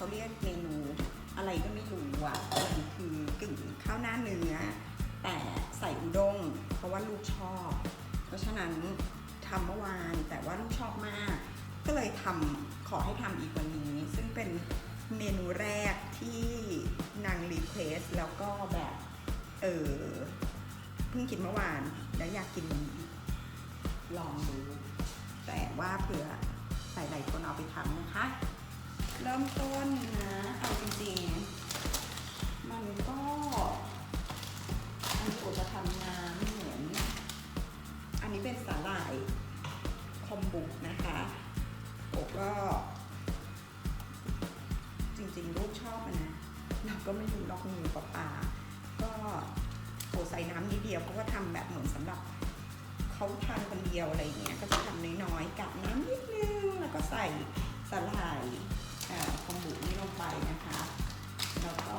เขาเรียกเมนูอะไรก็ไม่รู้อะมันคือกึ่งข้าวหน้าเนื้อ แต่ใส่อุด้งเพราะว่าลูกชอบ เพราะฉะนั้นทำเมื่อวานแต่ว่าลูกชอบมาก ก็เลยทำขอให้ทำอีกวันนี้ ซึ่งเป็นเมนูแรกที่นางรีเควสแล้วก็แบบ เออเพิ่งกินเมื่อวาน แล้วอยากกินลองดู แต่ว่าเผื่อใส่หลายคนเอาไปทำนะคะ เริ่มต้นนะ เอาจริงๆ มันก็อันนี้โอจะทำน้ำเหมือน อันนี้เป็นสาหร่ายคอมบุกนะคะโอก็ จริงๆ ลูกชอบนะ เราก็ไม่รู้ลอกมือปลาปาก็โอใส่น้ำนิดเดียวเพราะว่าทำแบบเหมือนสำหรับเขาทานคนเดียวอะไรเงี้ย ก็จะทำน้อยๆ กับน้ำนิดนึง แล้วก็ใส่สาหร่าย ไปนะคะ แล้วก็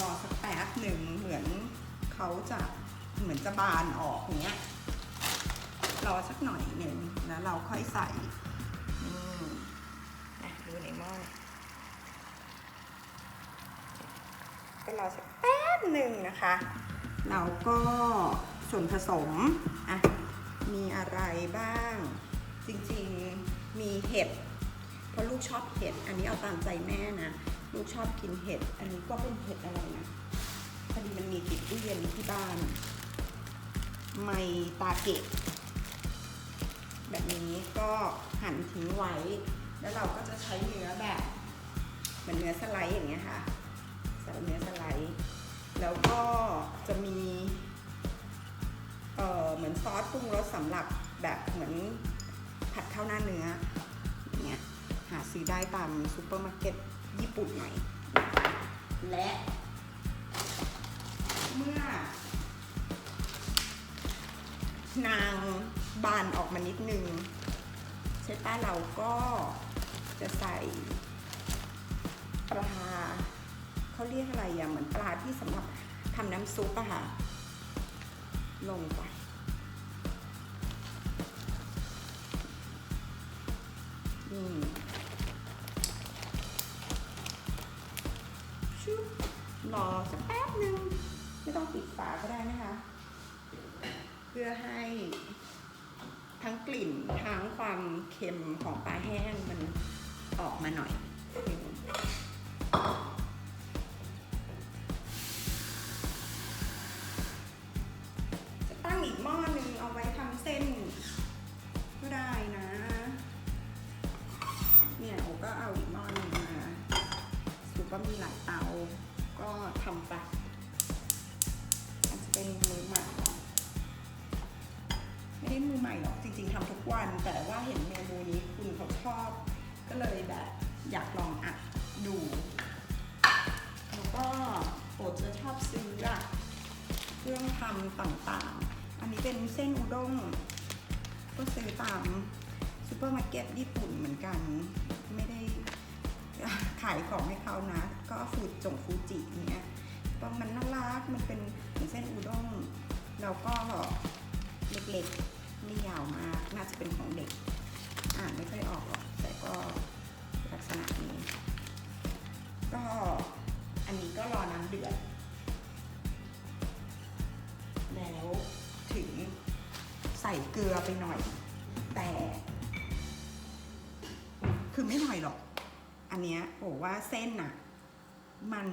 รอสักแป๊บหนึ่งเหมือนเขาจะเหมือนจะบานออกเงี้ย รอสักหน่อยหนึ่งแล้วเราค่อยใส่อืมอะดูในหม้อก็รอสักแป๊บหนึ่งนะคะ เราก็ส่วนผสมอะมีอะไรบ้าง จริงๆมีเห็ด เพราะลูกชอบเห็ด อันนี้เอาตามใจแม่นะ ลูกชอบกินเห็ด อันนี้ก็เป็นเห็ดอะไรนะพอดีมันมีติดตู้เย็นที่บ้าน ไมตาเกะแบบนี้ก็หั่นทิ้งไว้ แล้วเราก็จะใช้เนื้อแบบเหมือนเนื้อสไลด์อย่างเงี้ยค่ะใส่เนื้อสไลด์ แล้วก็จะมีเออเหมือนซอสปรุงรสสำหรับแบบเหมือนผัดข้าวหน้าเนื้อาซื้อได้ตามซูเปอร์มาร์เก็ตญี่ปุ่นหน่อย และ เมื่อ นางบานออกมานิดนึงใช่ป้าเราก็จะใส่ปลาเขาเรียกอะไรอะเหมือนปลาที่สำหรับทำน้ำซุปอะค่ะ ลงไปอื รอสักแป๊บหนึ่งไม่ต้องปิดฝาก็ได้นะคะ เพื่อให้ทั้งกลิ่นทั้งความเค็มของปลาแห้งมันออกมาหน่อยจะตั้งอีกหม้อหนึ่งเอาไว้ทำเส้นก็ได้นะ เนี่ยโอก็เอาอีกหม้อหนึงมาสุก็มีหลาย ทุกวัน แต่ว่าเห็นเมนูนี้คุณเขาชอบ ก็เลยแบบอยากลองอัดดูแล้วก็โอจะชอบซื้ออะเครื่องทำต่างๆ อันนี้เป็นเส้นอุด้งก็ซื้อตามซูเปอร์มาร์เก็ตญี่ปุ่นเหมือนกัน ไม่ได้ขายของให้เขานะ ก็ฟูดจงฟูจิเนี้ยก็มันน่ารัก มันเป็นเหมือนเส้นอุด้ง แล้วก็เล็กๆ ไม่ยาวมาก น่าจะเป็นของเด็ก อ่านไม่ค่อยออกหรอก แต่ก็ลักษณะนี้ ก็อันนี้ก็รอน้ำเดือด แล้วถึงใส่เกลือไปหน่อย แต่ คือไม่หน่อยหรอก อันเนี้ยบอกว่าเส้นน่ะมัน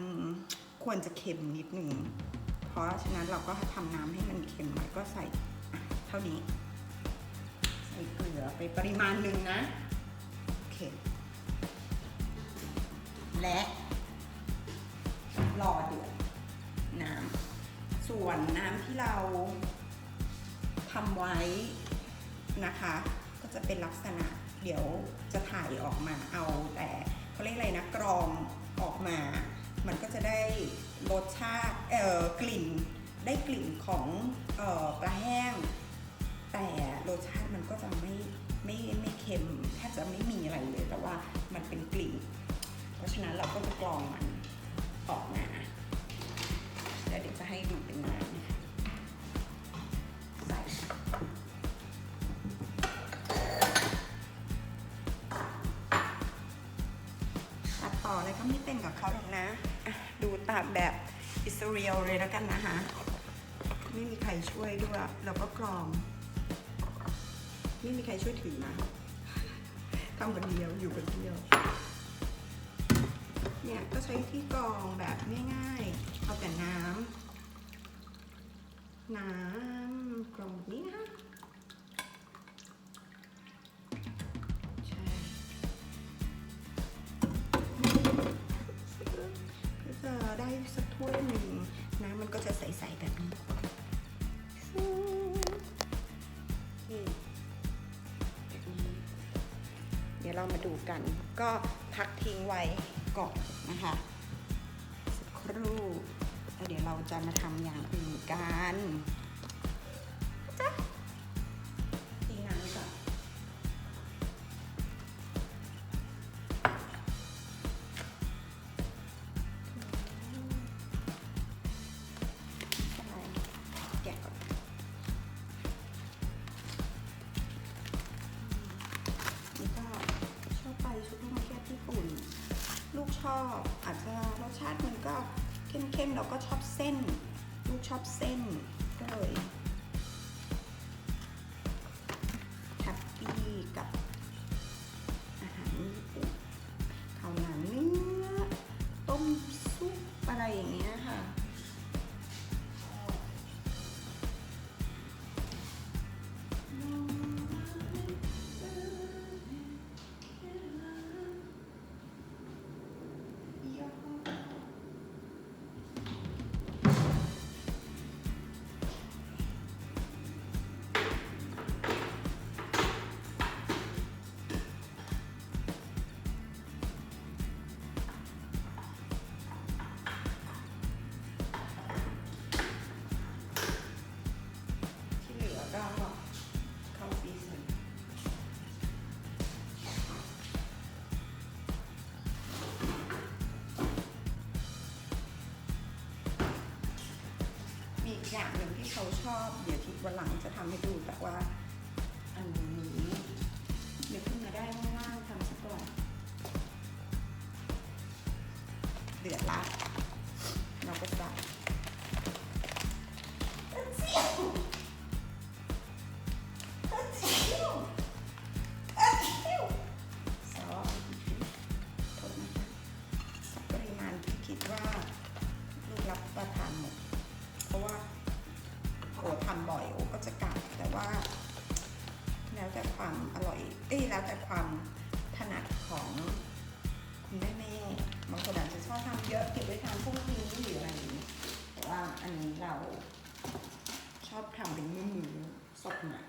ควรจะเค็มนิดหนึ่ง เพราะฉะนั้นเราก็ทำน้ำให้มันเค็มหน่อยก็ใส่เท่านี้ เกลือไปปริมาณหนึ่งนะโอเคและรอเดือดน้ำส่วนน้ำที่เราทำไว้นะคะ ก็จะเป็นลักษณะเดี๋ยวจะถ่ายออกมาเอาแต่เขาเรียกอะไรนะกรองออกมา มันก็จะได้รสชาติเอ่อกลิ่นได้กลิ่นของเอ่อปลาแห้ง แต่รสชาติมันก็จะไม่ไม่ไม่เค็มแทบจะไม่มีอะไรเลย แต่ว่ามันเป็นกลิ่น เพราะฉะนั้นเราก็จะกรองมันออกมาแล้วเดี๋ยวจะให้ดูเป็นน้ำนะคะใส่ต่ออะไรก็ไม่เป็นกับเขาหรอกนะะดูตามแบบอิสราเอลเลยแล้วกันนะคะ ไม่มีใครช่วยด้วยแล้วก็กรอง ไม่มีใครช่วยถือนะทำคนเดียวอยู่คนเดียว เนี่ยก็ใช้ที่กรองแบบง่ายๆ เอาแต่น้ำน้ำกรองแบบนี้นะคะใช่ก็จะได้สักถ้วยหนึ่งน้ำมันก็จะใสๆแบบนี้ ดี๋ยวเรามาดูกัน ก็พักทิ้งไว้ก่อนนะคะสักครู่แล้วเดี๋ยวเราจะมาทำอย่างอื่นกัน กชอบอาจจะรสชาติมันก็เข้มๆเราก็ชอบเส้นลูกชอบเส้นก็เลย เขาชอบ เดี๋ยวทีวันหลังจะทำให้ดูแต่ว่า อันนี้เดี๋ยวขึ้นมาได้ว่างๆทำซะกก่อนเดือดละ เอ้ยแล้วแต่ความถนัดของคุณแม่แม่บางคนอาจจะชอบทำเยอะเก็บไว้ทานพรุ่งนี้หรืออะไรอย่างนี้แต่ว่าอันนี้เราชอบทำเป็นมือมือสดใหน่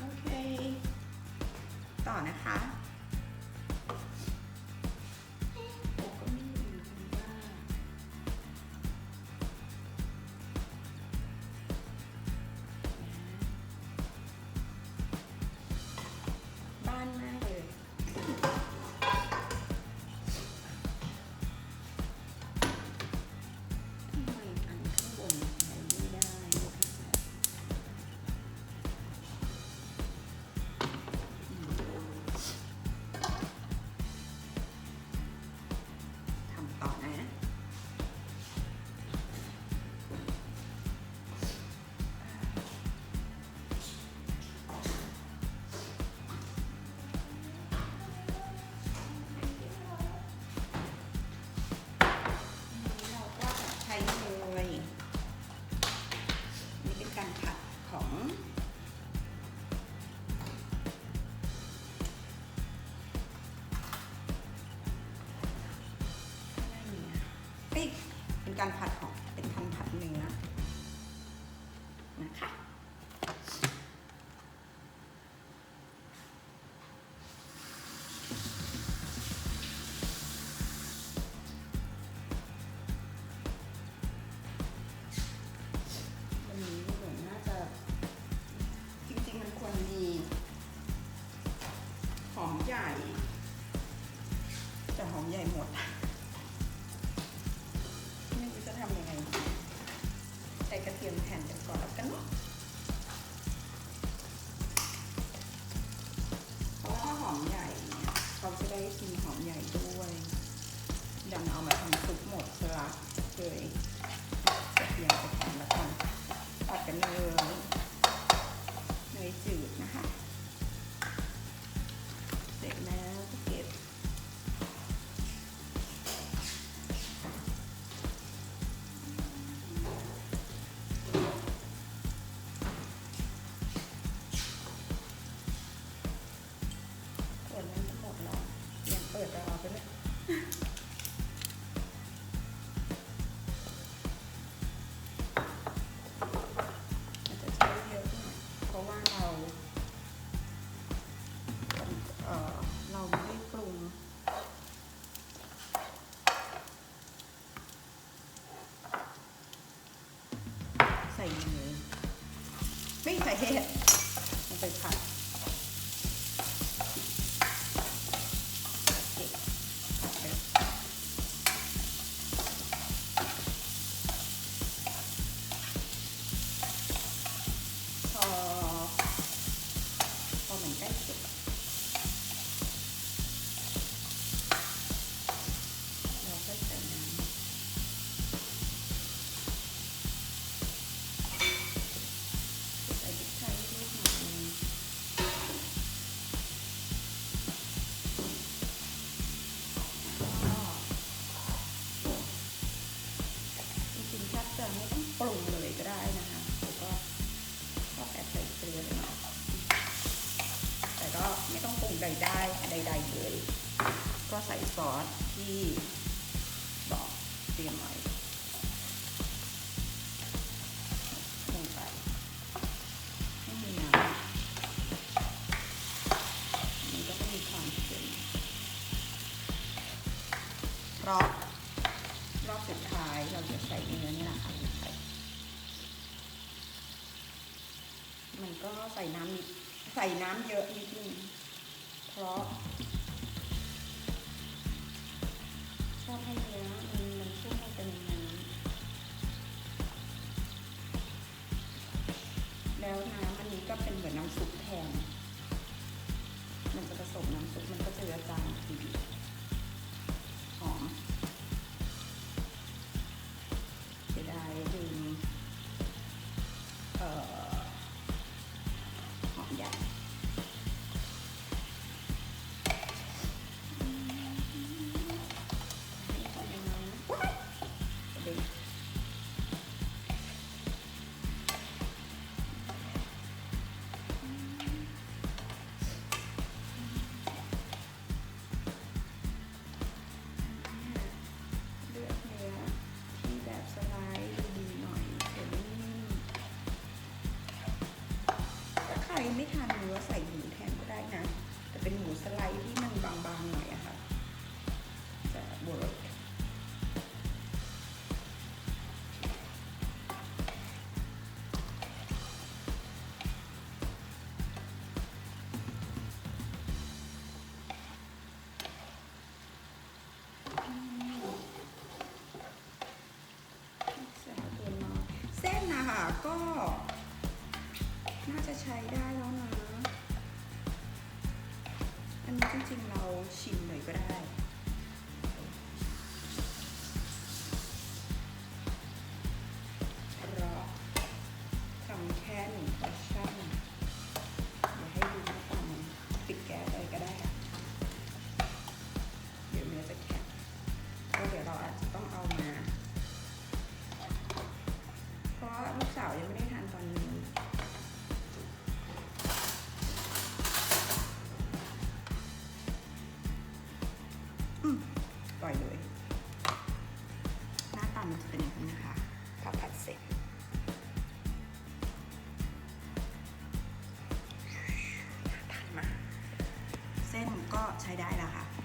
โอเคต่อนะคะ นะคะ ใส่เห็ดลงไปผัด ซอสที่บอกเตรียมไว้ลงไปไม่มีน้ำมันก็จะมีความเค็มรอบรอบสุดท้ายเราจะใส่เนื้อนี่แหละค่ะลงไมันก็ใส่น้ำนิดใส่น้ำเยอะนิด แล้วน้ำอันนี้ก็เป็นเหมือนน้ำซุปแทน มันจะผสมน้ำซุปมันก็จะเจือจางดีหอมเสียดายลืม จะใช้ได้แล้วนะ อันนี้จริงๆเราชิมเลยก็ได้เพราะทำแค่หนึ่งพอร์ชั่น ใช้ได้แล้วค่ะ